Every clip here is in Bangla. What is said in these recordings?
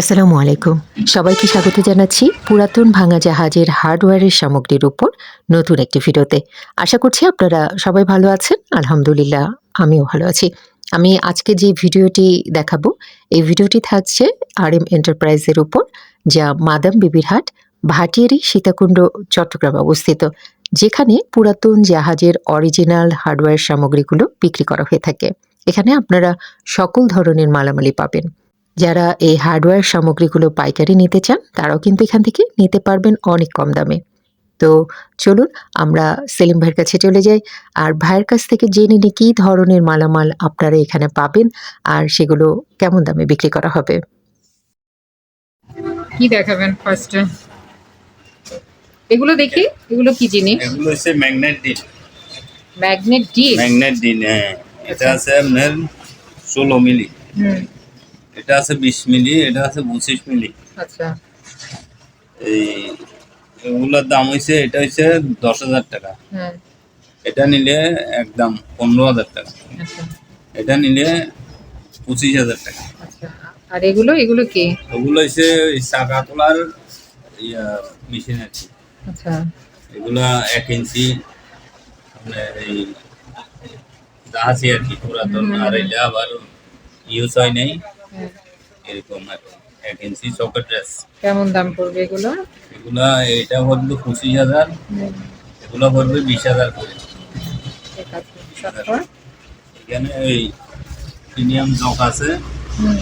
আসসালামু আলাইকুম। সবাইকে স্বাগত জানাচ্ছি পুরাতন ভাঙা জাহাজের হার্ডওয়্যারের সামগ্রীর উপর নতুন একটি ভিডিওতে। আশা করছি আপনারা সবাই ভালো আছেন, আলহামদুলিল্লাহ আমিও ভালো আছি। আমি আজকে যে ভিডিওটি দেখাবো, এই ভিডিওটি থাকছে আর এম এন্টারপ্রাইজের উপর, যা মাদাম বিবির হাট, ভাটিয়ারি, সীতাকুণ্ড, চট্টগ্রাম অবস্থিত, যেখানে পুরাতন জাহাজের অরিজিনাল হার্ডওয়্যার সামগ্রীগুলো বিক্রি করা হয়ে থাকে। এখানে আপনারা সকল ধরনের মালামালি পাবেন। যারা এই হার্ডওয়্যার সামগ্রীগুলো পাইকারি নিতে চান তারাও কিন্তু এখান থেকে নিতে পারবেন অনেক কম দামে। তো চলুন আমরা সেলিম ভাইয়ের কাছে চলে যাই আর ভাইয়ের কাছ থেকে জেনে নিই কী ধরনের মালামাল আপনারা এখানে পাবেন আর সেগুলো কেমন দামে বিক্রি করা হবে। কি দেখাবেন ফার্স্টে এগুলো দেখি? এগুলো কি জিনিস? এগুলো হচ্ছে magnet drill magnet drill magnet drill হ্যাঁ। এটা আছে আপনার ষোলো মিলি। হুম। এটা আছে বিশ মিলি এটা আছে পঁচিশ মিলি। আচ্ছা। এই এগুলোর দাম হয়েছে এটা হচ্ছে দশ হাজার টাকা। হ্যাঁ। এটা নিলে একদম পনেরো হাজার টাকা। আচ্ছা। এটা নিলে পঁচিশ হাজার টাকা। আচ্ছা। আর এগুলো এগুলো কি? ওগুলো হচ্ছে ওই চাকা তোলার ইয়া মেশিন কি। আচ্ছা। এগুলা এক ইঞ্চি আপনার এই আর কি পুরাতন আর এটা আবার ইউজ হয় নাই। এরকম আর এক ইঞ্চি চকের ড্রেস কেমন দাম পড়বে এগুলো? এগুলা এটা পড়বে পঁচিশ হাজার। এগুলা পড়বে বিশ হাজার করে। এখানে এই প্রিমিয়াম জক আছে।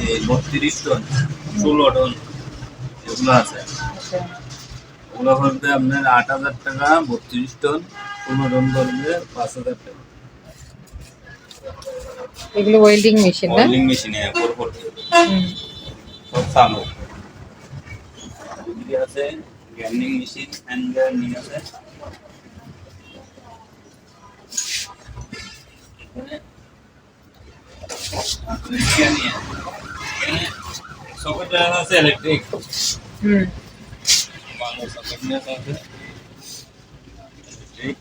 এই বত্রিশ টন ষোলো টন এগুলো আছে। আচ্ছা। ওগুলো পড়বে আপনার আট হাজার টাকা বত্রিশ টন ষোলো টন পড়বে পাঁচ হাজার টাকা। এগুলো ওয়েল্ডিং মেশিন না? অয়েলিং মেশিনে ফোর হুম, সব চালু এদিকে আছে গ্যান্ডিং মেশিন হ্যান্ড গ্যান্ডিং আছে। সকেট আছে ইলেকট্রিক হুম। ভালো সকেট নিয়ে আছে। ইলেকট্রিক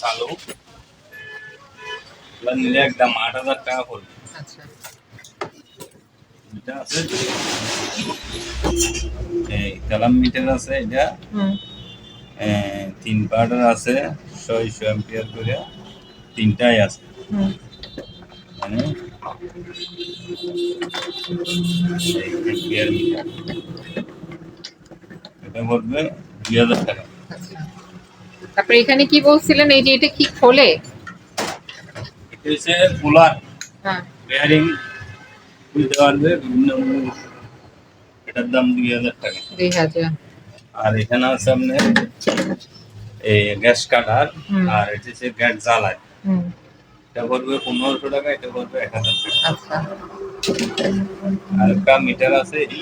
চালু। নিলে একদম আট হাজার টাকা পড়বে। আচ্ছা। এটা আছে এই কালাম মিটার আছে এটা। তিন পার্টার আছে ছয়শো অ্যাম্পিয়ার করে তিনটাই আছে। মানে মিটার। এটা পড়বে দুই হাজার টাকা। আচ্ছা। তারপরে এখানে কি বলছিলেন? এই যে এটা কি খোলে? হ্যাঁ। বেয়ারিং বুঝতে পারবে বিভিন্ন এটার দাম দুই হাজার টাকা। দুই হাজার। আর এখানে আছে আপনার এই গ্যাস কাটার আর এটা হচ্ছে গ্যাস জ্বালায়। এটা পড়বে পনেরোশো টাকা এটা পড়বে এক হাজার টাকা। আচ্ছা। আর একটা মিটার আছে এটা।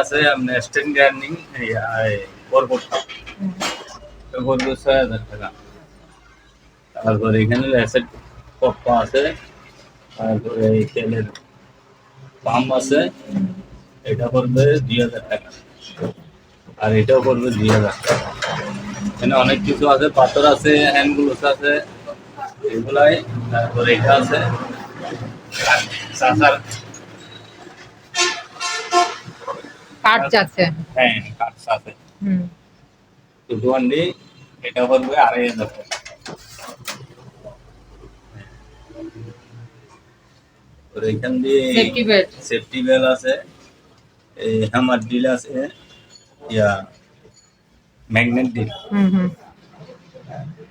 আছে আপনার বরবটটা হুম, এটা পড়বে ছয় হাজার টাকা। তারপরে এখানে কপ্পা আছে তারপরে এই তেলের পাম্প আছে এটা পড়বে দুই হাজার টাকা। আর এটাও পড়বে দুই হাজার টাকা। এখানে অনেক কিছু আছে পাথর আছে হ্যান্ড গ্লোভস আছে এগুলাই তারপরে এটা আছে। কাঠ যাচ্ছে হ্যাঁ কাঠ আছে। হুম। পড়বে আড়াই হাজার টাকা। আর এখান দিয়ে সেফটি বেল আছে এই হ্যামার ডিল আছে ইয়া ম্যাগনেট ডিল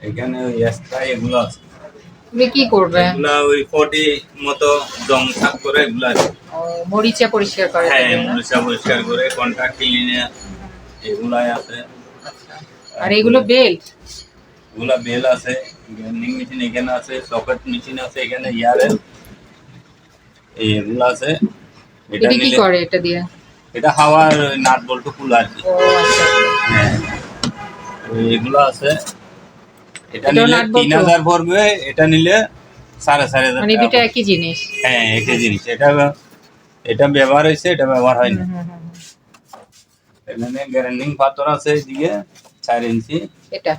এখানে এক্সট্রা এগুলো আছে। তুমি কি করবে? এগুলা ওই ফটি মতো জং থাক করে এগুলো আছে। মরিচা পরিষ্কার করে হ্যাঁ মরিচা পরিষ্কার করে কন্ট্রাক্ট ক্লিনে এগুলাই আছে। আর এগুলো বেল্ট এগুলা বেল আছে গ্রাইন্ডিং মেশিন এখানে আছে সকেট মেশিন আছে এখানে ইয়ারের এগুলো আছে। এটা কি করে এটা দিয়ে? এটা হাওয়ার নাট বল্টু খুলে আর কি। ও আচ্ছা। হ্যাঁ। এগুলো আছে। এটা নিলে তিন? হাজার পড়বে এটা নিলে সাড়ে চার হাজার মানে দুটো একই জিনিস? হ্যাঁ একই জিনিস। এটা এটা ব্যবহার হয়েছে এটা ব্যবহার হয়নি। এখানে গ্যারান্ডিং পাথর আছে এদিকে। চার ইঞ্চি। এটা?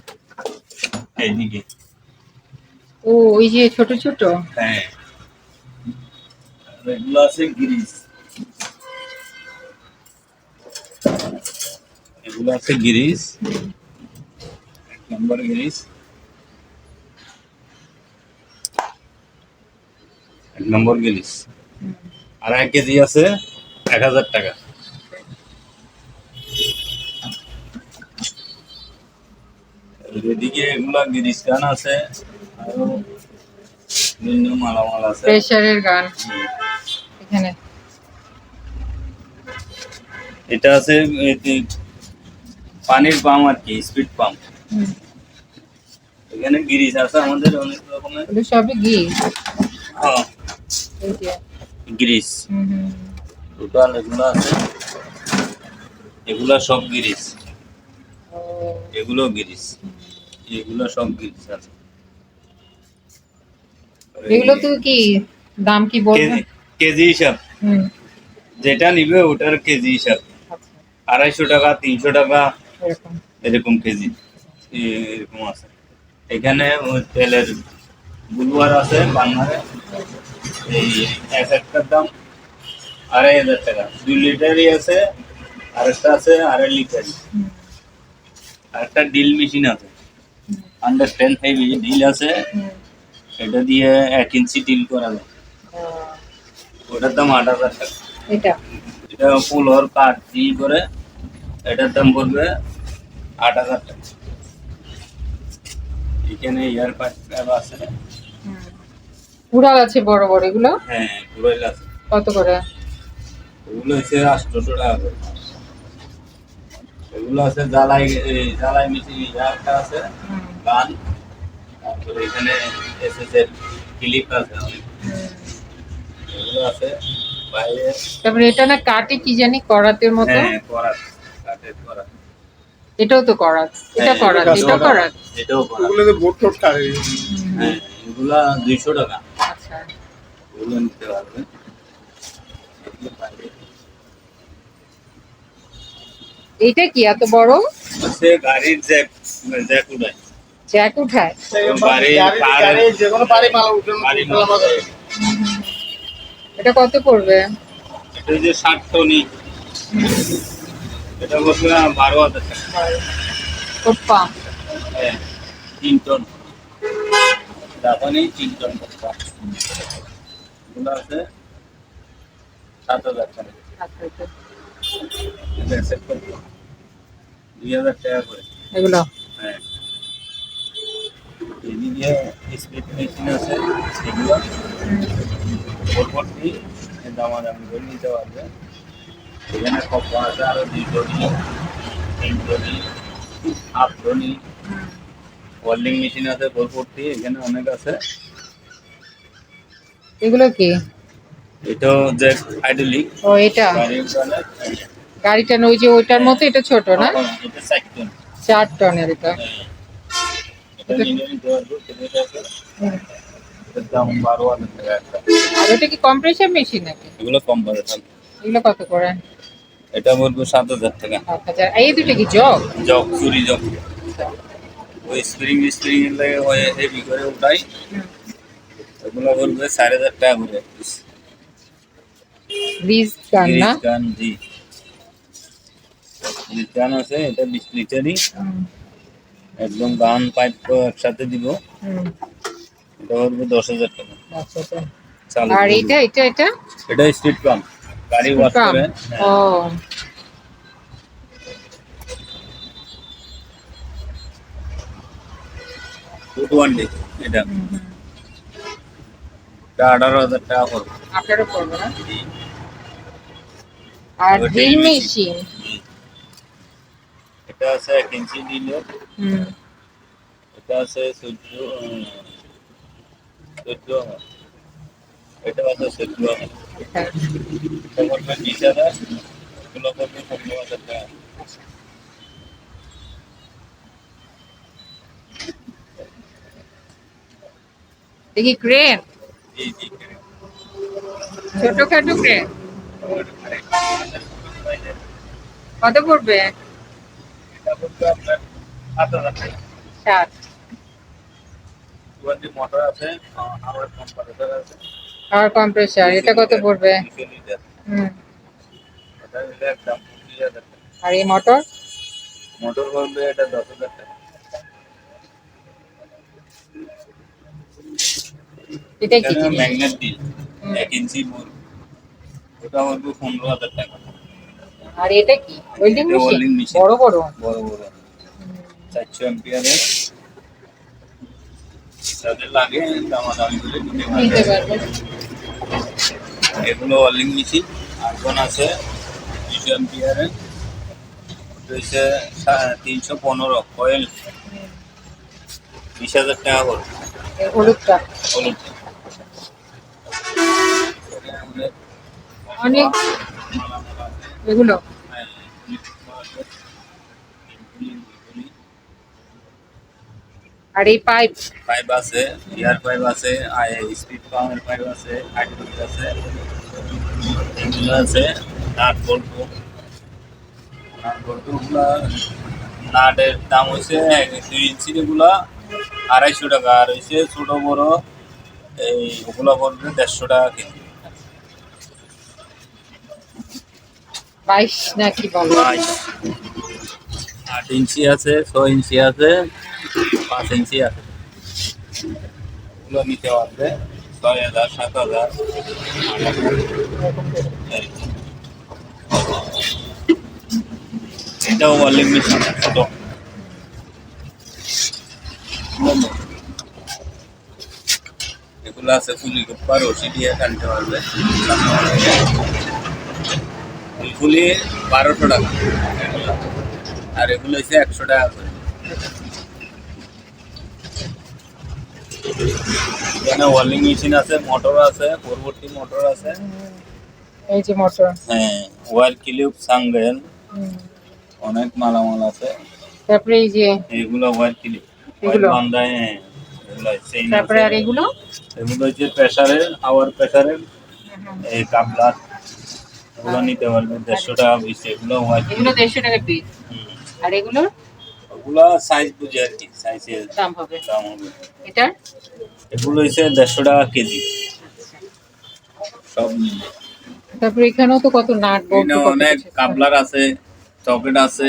এইদিকে ও ওই যে ছোট ছোট? হ্যাঁ। আর এগুলো আছে গিরিস। এগুলো আছে গিরিস। এক নম্বর গিরিস। এক নম্বর গিরিস। আড়াই কেজি আছে এক হাজার টাকা। এদিকে এগুলা গিরিস গান আছে আরও বিভিন্ন মালামাল আছে। প্রেসারের গান। এখানে। এটা আছে পানির পাম্প আর কি স্পিড পাম্প এখানে গিরিশ আছে আমাদের অনেক রকমের। সবই ঘি হ্যাঁ, টোটাল এগুলো আছে। এগুলা সব গিরিজ ও। এগুলো গিরিজ এগুলো সব গিরিজ আছে এগুলো তো কি দাম কি বলবেন কেজি হিসাব। যেটা নিবে ওটার কেজি হিসাব। আচ্ছা। আড়াইশো টাকা তিনশো টাকা এরকম। কেজি। এরকম আছে। এখানে তেলের বুলুয়ার আছে বাংলারে এই এক একটার দাম আড়াই হাজার টাকা। দুই লিটারই আছে আরেকটা আছে আড়াই লিটারই। আরেকটা ডিল মেশিন আছে। আন্ডার টেন হেভি ডিল আছে এটা দিয়ে এক ইঞ্চি ডিল করা যায়। ওটার দাম আট হাজার টাকা। এটা? এটা পুলোর কাঠ দিয়ে করে এটার দাম পড়বে আট হাজার টাকা। এখানে এয়ার পাইপ আছে। উড়াল আছে বড় বড় এগুলো? হ্যাঁ পুরোই আছে। কত করে? ওগুলো হচ্ছে আটশোশো টাকা করে। এগুলো আছে জ্বালাই জ্বালাই মেশিন একটা আছে। গান। তারপরে এখানে এসএস এর ক্লিপ আছে অনেক এগুলো আছে বাইরে। তারপরে এটা না কাটে কি জানি করাতের মতো? হ্যাঁ করা কাঠের করা এটাও তো করাত। এটা হ্যাঁ, করাত এটা করাত। এটাও করা ওগুলোতে বোট টোট কাটে। হ্যাঁ এগুলা দুইশো টাকা। আচ্ছা। ওগুলো নিতে পারবেন। এটা কি এত বড়? হচ্ছে গাড়ির জ্যাক জ্যাক উঠায়। যে যায়। এটা কত পড়বে? এটা যে ষাট টনি। এটা বলছে বারো হাজার টাকা। কোপ্পা হ্যাঁ, তিন টন। জাপানি তিন টন এগুলো আছে সাত হাজার টাকা। দুই হাজার টাকা করে। এগুলো? হ্যাঁ। এদিকে মেশিন আছে দামাদামি করে নিতে পারবে। এখানে কপা আছে দুই টনি তিন টনি হাফ টনি ওয়েল্ডিং মেশিন আছে এখানে অনেক আছে। এগুলো কি? এটাও যে হাইড্রোলিক ও এটা। গাড়িটা ওই যে ওইটার মতো এটা ছোট না? এটা টনের এটা। আর ওটা কি কম্প্রেসার মেশিন নাকি? এগুলো কম পাবে এগুলো কত করে? এটা বলব সাত হাজার টাকা। সাত হাজার। এই দুটো কি জগ? জগ চুরি জগ। ওই স্প্রিং স্প্রিং এর লাগে ওই হেভি করে উঠাই। ওগুলো বলবে চার হাজার টাকা করে। ব্রিজ গান না? তিরিশ গান জি। তিরিশ গান আছে এটা বিশ লিটারই। একদম গান পাইপ তো একসাথে দিব। হুম, এটা বলব দশ হাজার টাকা। আর এটা এটা এটা? এটা স্ট্রিট পাম্প গাড়ি ওয়াশ করে ও। টু ওয়ান্টি এটা। এটা আঠারো হাজার টাকা পড়বে না? আর ড্রিল মেশিন এটা আছে এক ইঞ্চি ডিলের এটা আছে চোদ্দ চোদ্দ এটা আছে চোদ্দ। এটা করবে বিশ হাজার এগুলো করবে পনেরো হাজার টাকা দেখি ক্রেন ছোটখাটো ক্রেন কত পড়বে এটা করবে আপনার সাত হাজার টাকা ষাট টোয়েন্টি মোটর আছে আবার কম্পারেটর আছে আর কম্প্রেসার এটা কত পড়বে হুম আর এই মোটর মোটর করবে এটা দশ হাজার টাকা। এটা কি ম্যাগনেট এক ইঞ্চি ওটা হলো পনেরো হাজার টাকা। আর এটা কি? Welding machine. বড় বড়? বড় বড়। চারশো এম্পিয়ারের যাদের লাগে দামাদামি করে নিতে এগুলো ওয়ার্লিং মেশিন আর্গন আছে? দুশো এম্পিয়ারের রয়েছে তিনশো পনেরো। কয়েল বিশ হাজার টাকা করে। হলুদটা। আমাদের অনেক এগুলো। আর এই পাইপ পাইপ আছে এয়ার পাইপ আছে স্পিড পাম্পের পাইপ আছে হাইড্রোলিক আছে, এগুলো আছে, নাট বল্টু নাট বল্টুগুলো নাটের দাম হচ্ছে দুই ইঞ্চির এগুলা আড়াইশো টাকা, আর হচ্ছে ছোট বড়, এই ওগুলো পড়বে দেড়শো টাকা কেজি। বাইশ না কি বলো আট ইঞ্চি আছে, ছয় ইঞ্চি আছে, পাঁচ ইঞ্চি আছে। ওগুলো নিতে পারবে, ছয় হাজার, সাত হাজার। এটাও ওয়ার্লিং মেশিন এগুলো আছে ফুলি কোপ্পা রশি দিয়ে টানতে পারবে। ফুলফুলি বারোশো টাকা। আর এগুলো হচ্ছে একশো টাকা করে। এখানে ওয়ার্লিং মেশিন আছে মোটর আছে পরবর্তী মোটর আছে। এই যে মোটর। হ্যাঁ ওয়ার ক্লিপ সাংগেল অনেক মালামাল আছে। তারপরে এই যে এগুলো ওয়ার ক্লিপ এগুলো? বান্ধায় হ্যাঁ তারপরে আর এগুলো? এগুলো হচ্ছে প্রেসারের আওয়ার প্রেসারের এই কাপলার এগুলো নিতে পারবে দেড়শো টাকা পিস এগুলো এগুলো দেড়শো টাকা পিস আর এগুলো? ওগুলো সাইজ বুঝে আর কি সাইজের দাম হবে। দাম হবে। এটার? এগুলো হচ্ছে দেড়শো টাকা কেজি। সব মিলে তারপরে এখানেও তো কত নাট বল্টু অনেক কিছু। কাপলার আছে চকেট আছে।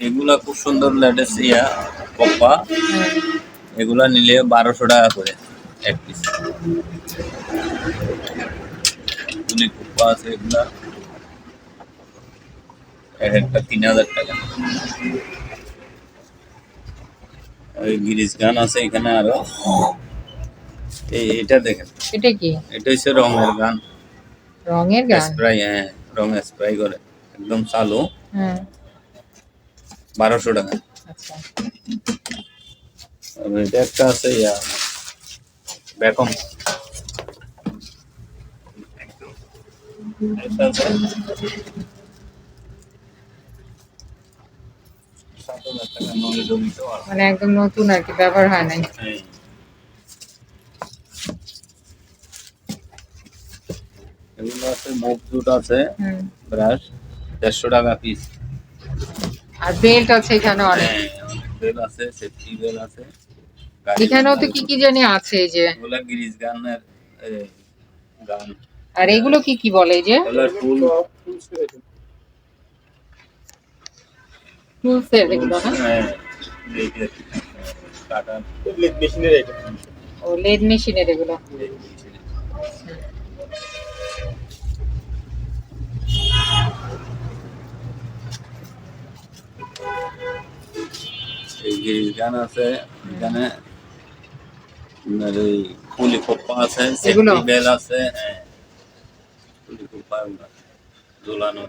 এগুলা খুব সুন্দর লেটেস্ট ইয়া কপ্পা। এগুলা নিলে বারোশো টাকা করে এক পিস কপ্পা আছে এগুলা। এক একটা তিন হাজার টাকা। গিরিজ গান আছে এখানে আরও। এই এটা দেখেন। এটা কি? এটা হচ্ছে রঙের গান। রঙের গান? স্প্রাই হ্যাঁ রং স্প্রাই করে। একদম চালু। হ্যাঁ। বারোশো টাকা। আচ্ছা। এটা একটা আছে ইয়া বেকম এটা আছে সাত হাজার টাকা নলে জমিতে পারো। মানে একদম নতুন আর কি ব্যবহার হয় নাই। হ্যাঁ। এগুলো আছে মুখ জুট আছে ব্রাশ দেড়শো টাকা পিস আর বেল্ট আছে এখানে অনেক। হ্যাঁ বেল আছে সেফটি বেল আছে। এখানেও তো কি কি জানি আছে এই যে। এগুলা গিরিজ গানের গান। আর এগুলো কি কি বলে যে? ফুল। টুলসের এগুলো হ্যাঁ, ও লেড মেশিনের এগুলো। গান আছে আপনার এই কোপ্পা আছে এগুলো? সেফটি বেল আছে হ্যাঁ। এগুলো ঝোলানো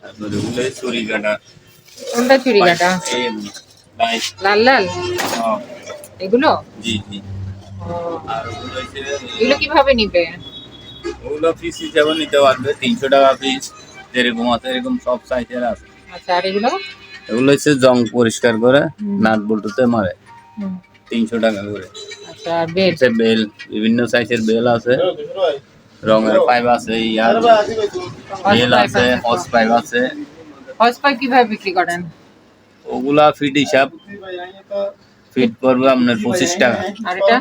তারপরে ওগুলো চুরি কাটা। কোনটা চুরি কাটা? লাল লাল? এগুলো? জি জি। আর ওগুলো এগুলো কীভাবে নিবে? ওগুলো পিস হিসাবে নিতে পারবে তিনশো টাকা পিস যেরকম আছে এরকম সব সাইজের আছে। আচ্ছা আর এগুলো? এগুলো হচ্ছে জং পরিষ্কার করে। নাট বল্টুতে মারে। তিনশো টাকা করে। আচ্ছা বেল? বিভিন্ন সাইজের বেল আছে। রঙের পাইপ আছে ইয়ার বেল আছে হস পাইপ আছে। হস পাইপ কীভাবে বিক্রি করেন? ওগুলা ফিট হিসাব। ফিট করবে আপনার পঁচিশ টাকা। আর এটা?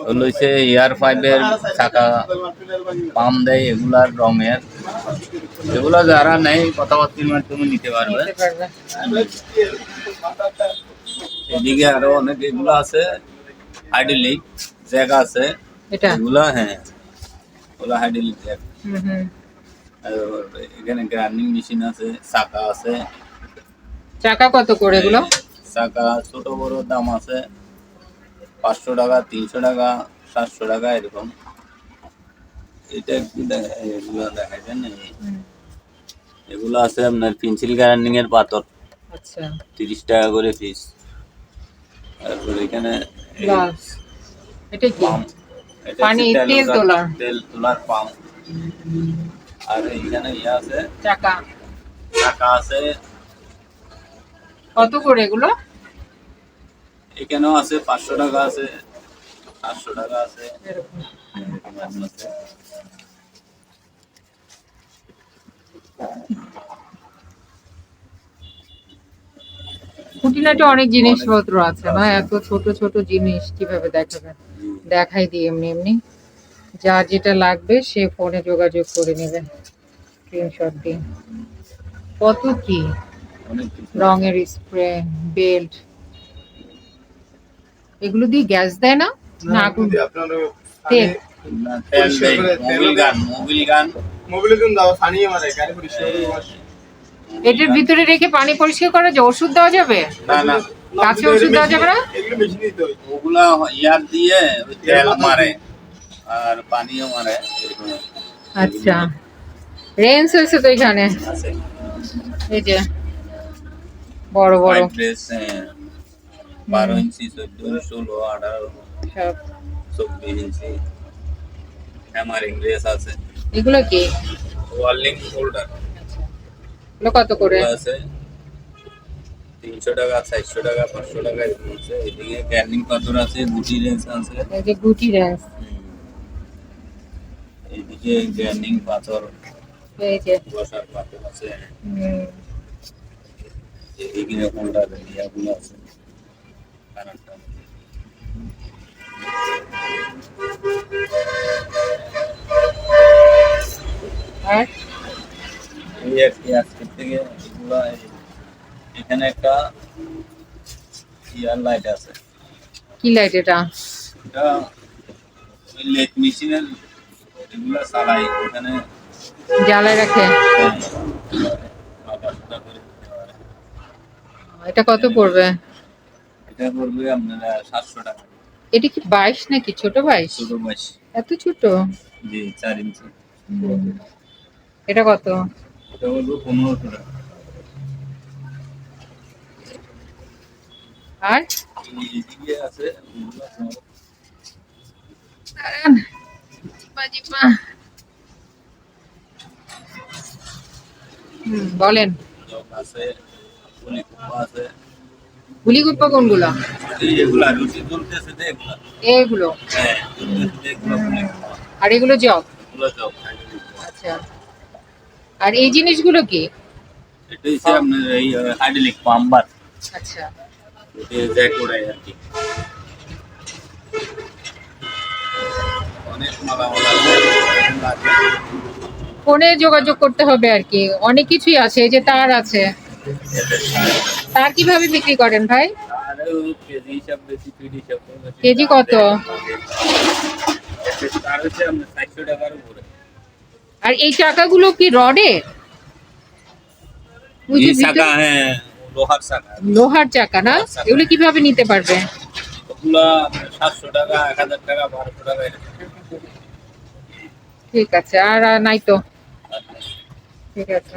ওগুলো হচ্ছে এয়ার ফাইভের চাকা পাম দেয় এগুলার রঙের। এগুলো যারা নেই কথাবার্তির মাধ্যমে নিতে পারবে। এদিকে আরও অনেক এগুলো আছে। হাইড্রোলিক জ্যাক আছে। এগুলো হ্যাঁ। হুম হুম। আর এখানে গ্রাইন্ডিং মেশিন আছে চাকা আছে। চাকা কত করে এগুলো? চাকা ছোট বড় দাম আছে পাঁচশো টাকা তিনশো টাকা সাতশো টাকা এরকম। এটা একটু দেখা- এগুলো এই- এগুলো আছে আপনার পেন্সিল গ্রাইন্ডিং এর পাথর। আচ্ছা। তিরিশ টাকা করে পিস তারপর এখানে এটা কি? পানি, তেল তোলার-। তেল তোলার পাম্প। আর এইখানে ইয়ে আছে চাকা। চাকা আছে। কত করে এগুলো? এখানেও আছে পাঁচশো টাকা আছে সাতশো টাকা আছে খুঁটিনাটি অনেক জিনিসপত্র আছে না এত ছোট ছোট জিনিস কীভাবে দেখাবেন? দেখাই দিই এমনি এমনি। যার যেটা লাগবে সে ফোনে যোগাযোগ করে নেবে। স্ক্রিনশট দিয়ে। কত কি? রঙের স্প্রে বেল্ট এগুলো দিয়ে গ্যাস দেয় না? না আগুন তেল। না, তেল পরিষ্কার দেয়। করে তেল মোবিল দেয়। গান মোবিল গান। মোবিলে দিন দাও সানিয়ে মারে গাড়ি পরিষ্কার করে wash। এটার ভিতরে রেখে পানি পরিষ্কার করা যায়? ওষুধ দেওয়া যাবে? না না। কাছে ওষুধ দেওয়া যাবে না এগুলো মেশিন দিতে হয়। ওগুলা ইয়ার দিয়ে তেল মারে আর পানিও মারে আচ্ছা। রেঞ্জ হয়েছে তো এখানে? আছে। এই যে বড় বড়। বারো ইঞ্চি চোদ্দ ষোলো আঠারো চব্বিশ ইঞ্চি। হ্যামারিং আছে। এগুলো কি? ওয়ার্লিং হোল্ডার। এগুলো কত করে? আছে। তিনশো টাকা চারশো টাকা পাঁচশো টাকা এরকম আছে। এদিকে গ্যান্ডিং পাথর আছে গুটি রেঞ্জ আছে। এই যে গুটি রেঞ্জ। হুম। এইদিকে গ্যান্ডিং পাথর এই যে। বসার পাথর আছে। এদিকে হোল্ডার ইয়াগুলো আছে। কানেক্টর আর? এই আর কি থেকে এগুলো এখানে একটা ইয়ার লাইট আছে। কি লাইট এটা? এটা ওই লেট মেশিনের এগুলো চালাই ওখানে জ্বালায় রাখে? পারে। এটা কত পড়বে? এটা পড়বে আপনার সাতশো টাকা। এটা কি বাইশ নাকি? ছোট বাইশ? ছোট মাছ এত ছোট? জি চার ইঞ্চি। এটা কত? এটা বলব পনেরোশো টাকা। আর দাঁড়ান। হুম, বলেন। কোনগুলো? এগুলা। আর এগুলো জগ? আচ্ছা। আর এই জিনিসগুলো কি? এটা হচ্ছে আপনার এই হাইড্রোলিক পাম্বার আচ্ছা। ওড়াই আর কি ফোনে যোগাযোগ করতে হবে আর কি। অনেক কিছুই আছে এই যে তার আছে। তার কীভাবে বিক্রি করেন ভাই? কেজি কত? আর এই চাকাগুলো কি রডে ওই যে এই চাকা ভিতরে- হ্যাঁ। লোহার চাকা। লোহার চাকা না? এগুলো কীভাবে নিতে পারবে? ওগুলা সাতশো টাকা এক হাজার টাকা বারোশো টাকা ঠিক আছে আর নাই তো। ঠিক আছে।